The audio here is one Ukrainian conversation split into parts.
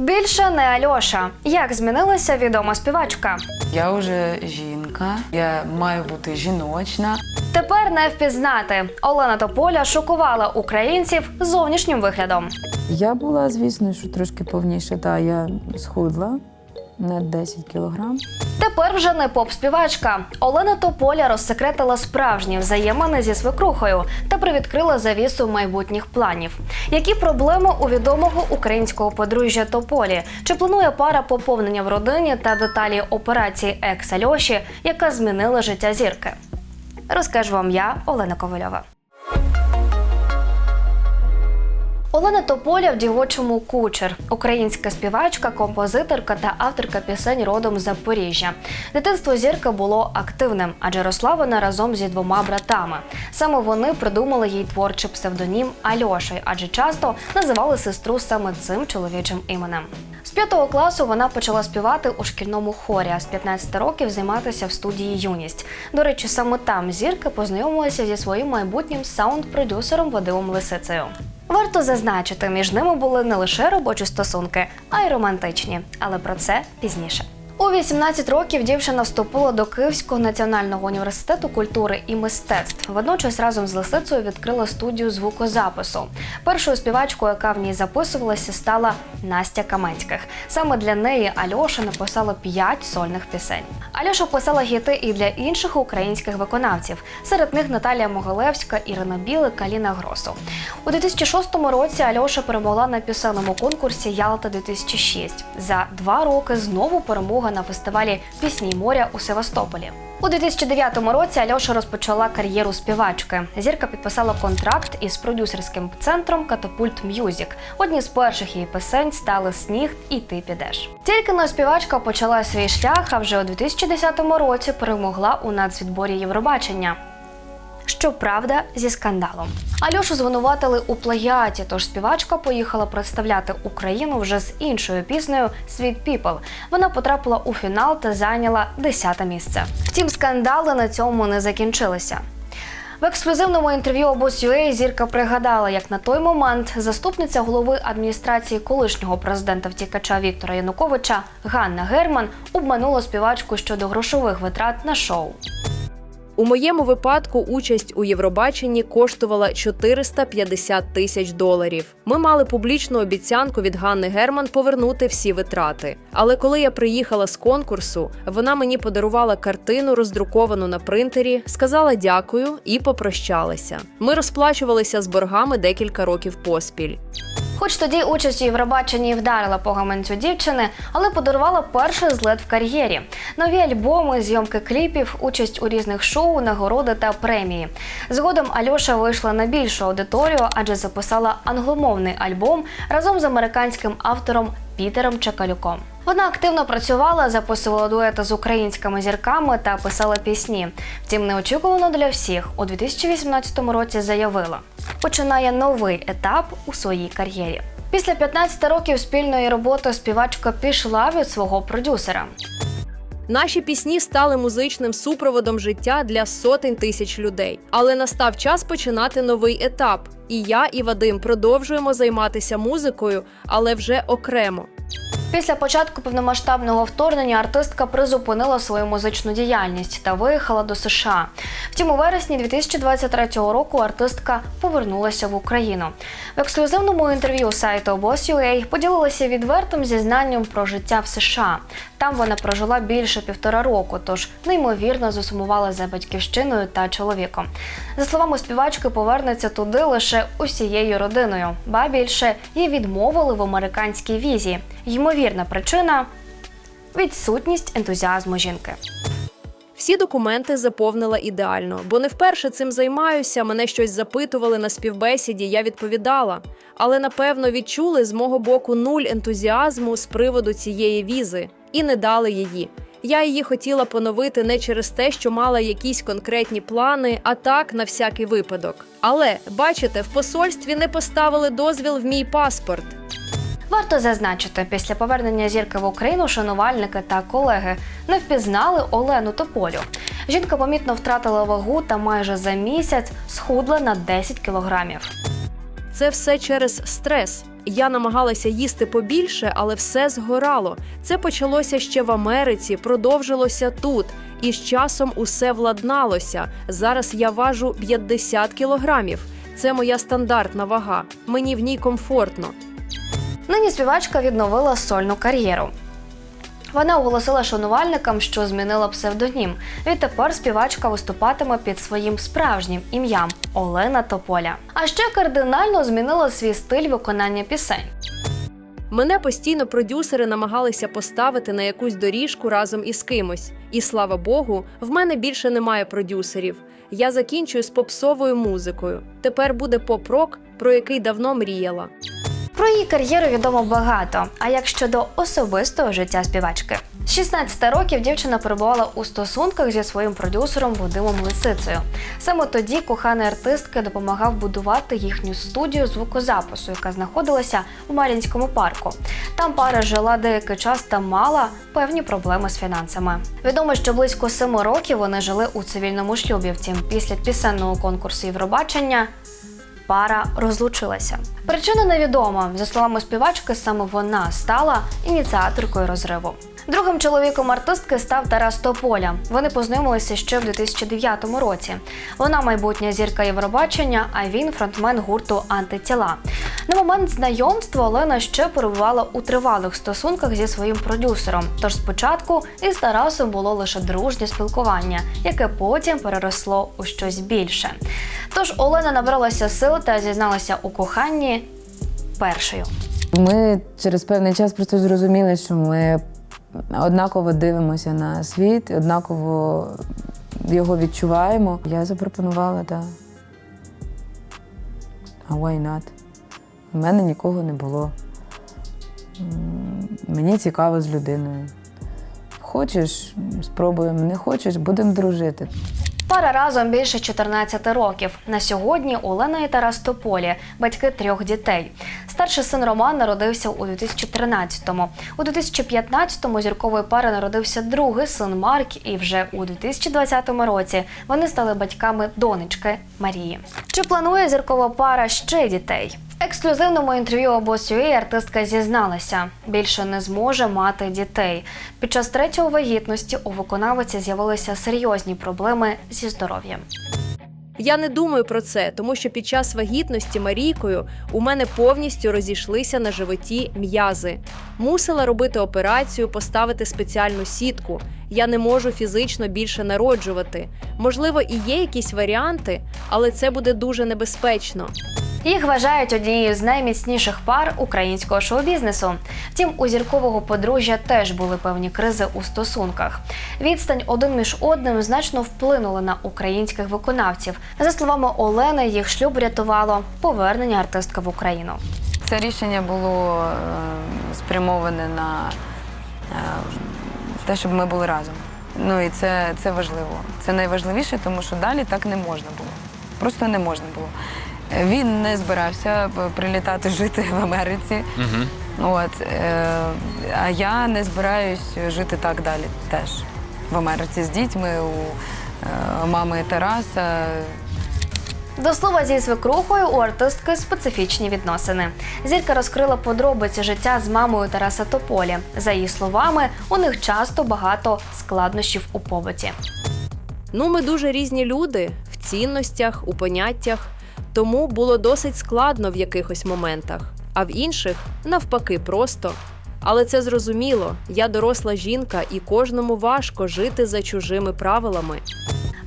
Більше не Альоша. Як змінилася відома співачка? Я вже жінка, я маю бути жіночна. Тепер не впізнати. Олена Тополя шокувала українців зовнішнім виглядом. Я була, звісно, що трошки повніше, та я схудла на 10 кілограм. Тепер вже не поп-співачка. Олена Тополя розсекретила справжні взаємини зі свекрухою та привідкрила завісу майбутніх планів. Які проблеми у відомого українського подружжя Тополі? Чи планує пара поповнення в родині та деталі операції екс Альоші, яка змінила життя зірки? Розкажу вам я, Олена Ковальова. Олена Тополя в дівочому кучер, українська співачка, композиторка та авторка пісень родом з Запоріжжя. Дитинство зірки було активним, адже росла вона разом зі двома братами. Саме вони придумали їй творчий псевдонім Альоша, адже часто називали сестру саме цим чоловічим іменем. З п'ятого класу вона почала співати у шкільному хорі, а з 15 років займатися в студії Юність. До речі, саме там зірка познайомилася зі своїм майбутнім саунд-продюсером Вадимом Лисицею. Варто зазначити, між ними були не лише робочі стосунки, а й романтичні, але про це пізніше. У 18 років дівчина вступила до Київського національного університету культури і мистецтв. Водночас разом з Лисицею відкрила студію звукозапису. Першою співачкою, яка в ній записувалася, стала Настя Каменських. Саме для неї Альоша написала 5 сольних пісень. Альоша писала гіти і для інших українських виконавців. Серед них Наталія Могилевська, Ірина Білик, Аліна Гросу. У 2006 році Альоша перемогла на пісенному конкурсі Ялта 2006 За два роки знову перемога на фестивалі Пісні моря у Севастополі. У 2009 році Альоша розпочала кар'єру співачки. Зірка підписала контракт із продюсерським центром Катапульт М'юзік. Одні з перших її пісень стали Сніг і ти підеш. Тільки но співачка почала свій шлях, а вже у 2010 році перемогла у нацвідборі Євробачення. Щоправда, зі скандалом. Альошу звинуватили у плагіаті, тож співачка поїхала представляти Україну вже з іншою піснею Sweet People. Вона потрапила у фінал та зайняла 10 місце. Втім, скандали на цьому не закінчилися. В ексклюзивному інтерв'ю обоз.ua зірка пригадала, як на той момент заступниця голови адміністрації колишнього президента втікача Віктора Януковича Ганна Герман обманула співачку щодо грошових витрат на шоу. У моєму випадку участь у Євробаченні коштувала 450 тисяч доларів. Ми мали публічну обіцянку від Ганни Герман повернути всі витрати. Але коли я приїхала з конкурсу, вона мені подарувала картину, роздруковану на принтері, сказала дякую і попрощалася. Ми розплачувалися з боргами декілька років поспіль. Хоч тоді участь у Євробаченні вдарила по гаманцю дівчини, але подарувала перший злет в кар'єрі. Нові альбоми, зйомки кліпів, участь у різних шоу, нагороди та премії. Згодом Альоша вийшла на більшу аудиторію, адже записала англомовний альбом разом з американським автором Пітером Чекалюком. Вона активно працювала, записувала дуети з українськими зірками та писала пісні. Втім, неочікувано для всіх у 2018 році заявила, починає новий етап у своїй кар'єрі. Після 15 років спільної роботи співачка пішла від свого продюсера. Наші пісні стали музичним супроводом життя для сотень тисяч людей. Але настав час починати новий етап. І я, і Вадим продовжуємо займатися музикою, але вже окремо. Після початку повномасштабного вторгнення артистка призупинила свою музичну діяльність та виїхала до США. Втім, у вересні 2023 року артистка повернулася в Україну. В ексклюзивному інтерв'ю сайту Boss.ua поділилася відвертим зізнанням про життя в США. Там вона прожила більше півтора року, тож неймовірно засумувала за батьківщиною та чоловіком. За словами співачки, повернеться туди лише усією родиною, ба більше їй відмовили в американській візі. Ймовірна причина відсутність ентузіазму жінки. Всі документи заповнила ідеально, бо не вперше цим займаюся. Мене щось запитували на співбесіді. Я відповідала. Але напевно відчули з мого боку нуль ентузіазму з приводу цієї візи і не дали її. Я її хотіла поновити не через те, що мала якісь конкретні плани, а так на всякий випадок. Але бачите, в посольстві не поставили дозвіл в мій паспорт. Варто зазначити, після повернення зірки в Україну шанувальники та колеги не впізнали Олену Тополю. Жінка помітно втратила вагу та майже за місяць схудла на 10 кілограмів. Це все через стрес. Я намагалася їсти побільше, але все згорало. Це почалося ще в Америці, продовжилося тут. І з часом усе владналося. Зараз я важу 50 кілограмів. Це моя стандартна вага. Мені в ній комфортно. Нині співачка відновила сольну кар'єру. Вона оголосила шанувальникам, що змінила псевдонім. Відтепер співачка виступатиме під своїм справжнім ім'ям Олена Тополя. А ще кардинально змінила свій стиль виконання пісень. Мене постійно продюсери намагалися поставити на якусь доріжку разом із кимось. І слава Богу, в мене більше немає продюсерів. Я закінчую з попсовою музикою. Тепер буде поп-рок, про який давно мріяла. Про її кар'єру відомо багато. А як щодо особистого життя співачки? З 16 років дівчина перебувала у стосунках зі своїм продюсером Вадимом Лисицею. Саме тоді коханий артистки допомагав будувати їхню студію звукозапису, яка знаходилася у Мар'їнському парку. Там пара жила деякий час та мала певні проблеми з фінансами. Відомо, що близько семи років вони жили у цивільному шлюбі. Втім, після пісенного конкурсу Євробачення пара розлучилася. Причина невідома. За словами співачки, саме вона стала ініціаторкою розриву. Другим чоловіком артистки став Тарас Тополя. Вони познайомилися ще в 2009 році. Вона майбутня зірка Євробачення, а він фронтмен гурту Антитіла. На момент знайомства Олена ще перебувала у тривалих стосунках зі своїм продюсером. Тож спочатку із Тарасом було лише дружнє спілкування, яке потім переросло у щось більше. Тож Олена набралася сил та зізналася у коханні першою. Ми через певний час просто зрозуміли, що ми однаково дивимося на світ, однаково його відчуваємо. Я запропонувала, так. А why not? У мене нікого не було. Мені цікаво з людиною. Хочеш, спробуємо, не хочеш, будемо дружити. Пара разом більше 14 років. На сьогодні Олена і Тарас Тополі, батьки трьох дітей. Старший син Роман народився у 2013-му. У 2015-му зіркової пари народився другий син Марк, і вже у 2020 році вони стали батьками донечки Марії. Чи планує зіркова пара ще дітей? Ексклюзивному інтерв'ю обос.ua артистка зізналася, більше не зможе мати дітей. Під час третьої вагітності у виконавиці з'явилися серйозні проблеми зі здоров'ям. Я не думаю про це, тому що під час вагітності Марійкою у мене повністю розійшлися на животі м'язи. Мусила робити операцію, поставити спеціальну сітку. Я не можу фізично більше народжувати. Можливо, і є якісь варіанти, але це буде дуже небезпечно. Їх вважають однією з найміцніших пар українського шоу-бізнесу. Втім, у зіркового подружжя теж були певні кризи у стосунках. Відстань один між одним значно вплинула на українських виконавців. За словами Олени, їх шлюб рятувало повернення артистки в Україну. Це рішення було е, спрямоване на е, те, щоб ми були разом. Ну і це, це важливо. Це найважливіше, тому що далі так не можна було. Просто не можна було. Е, Він не збирався прилітати жити в Америці. От, е, а я не збираюсь жити так далі теж. В Америці з дітьми, у е, мами Тараса. До слова, зі свекрухою у артистки специфічні відносини. Зірка розкрила подробиці життя з мамою Тараса Тополі. За її словами, у них часто багато складнощів у побуті. Ну, ми дуже різні люди в цінностях, у поняттях, тому було досить складно в якихось моментах, а в інших навпаки просто. Але це зрозуміло. Я доросла жінка, і кожному важко жити за чужими правилами.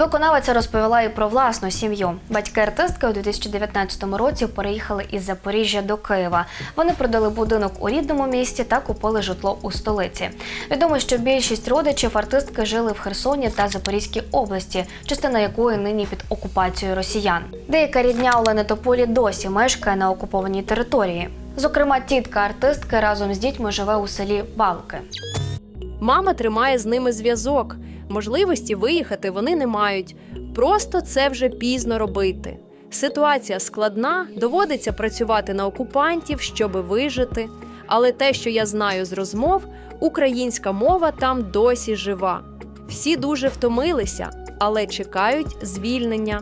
Виконавиця розповіла і про власну сім'ю. Батьки артистки у 2019 році переїхали із Запоріжжя до Києва. Вони продали будинок у рідному місті та купили житло у столиці. Відомо, що більшість родичів артистки жили в Херсоні та Запорізькій області, частина якої нині під окупацією росіян. Деяка рідня Олени Тополі досі мешкає на окупованій території. Зокрема, тітка артистки разом з дітьми живе у селі Балки. Мама тримає з ними зв'язок. Можливості виїхати вони не мають. Просто це вже пізно робити. Ситуація складна, доводиться працювати на окупантів, щоби вижити. Але те, що я знаю з розмов, українська мова там досі жива. Всі дуже втомилися, але чекають звільнення.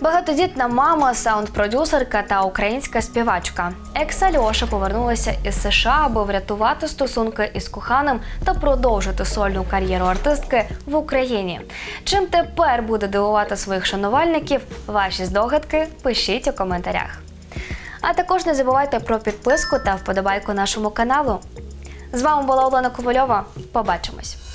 Багатодітна мама, саунд-продюсерка та українська співачка. Екс Альоша повернулася із США, аби врятувати стосунки із коханим та продовжити сольну кар'єру артистки в Україні. Чим тепер буде дивувати своїх шанувальників? Ваші здогадки пишіть у коментарях. А також не забувайте про підписку та вподобайку нашому каналу. З вами була Олена Ковальова. Побачимось.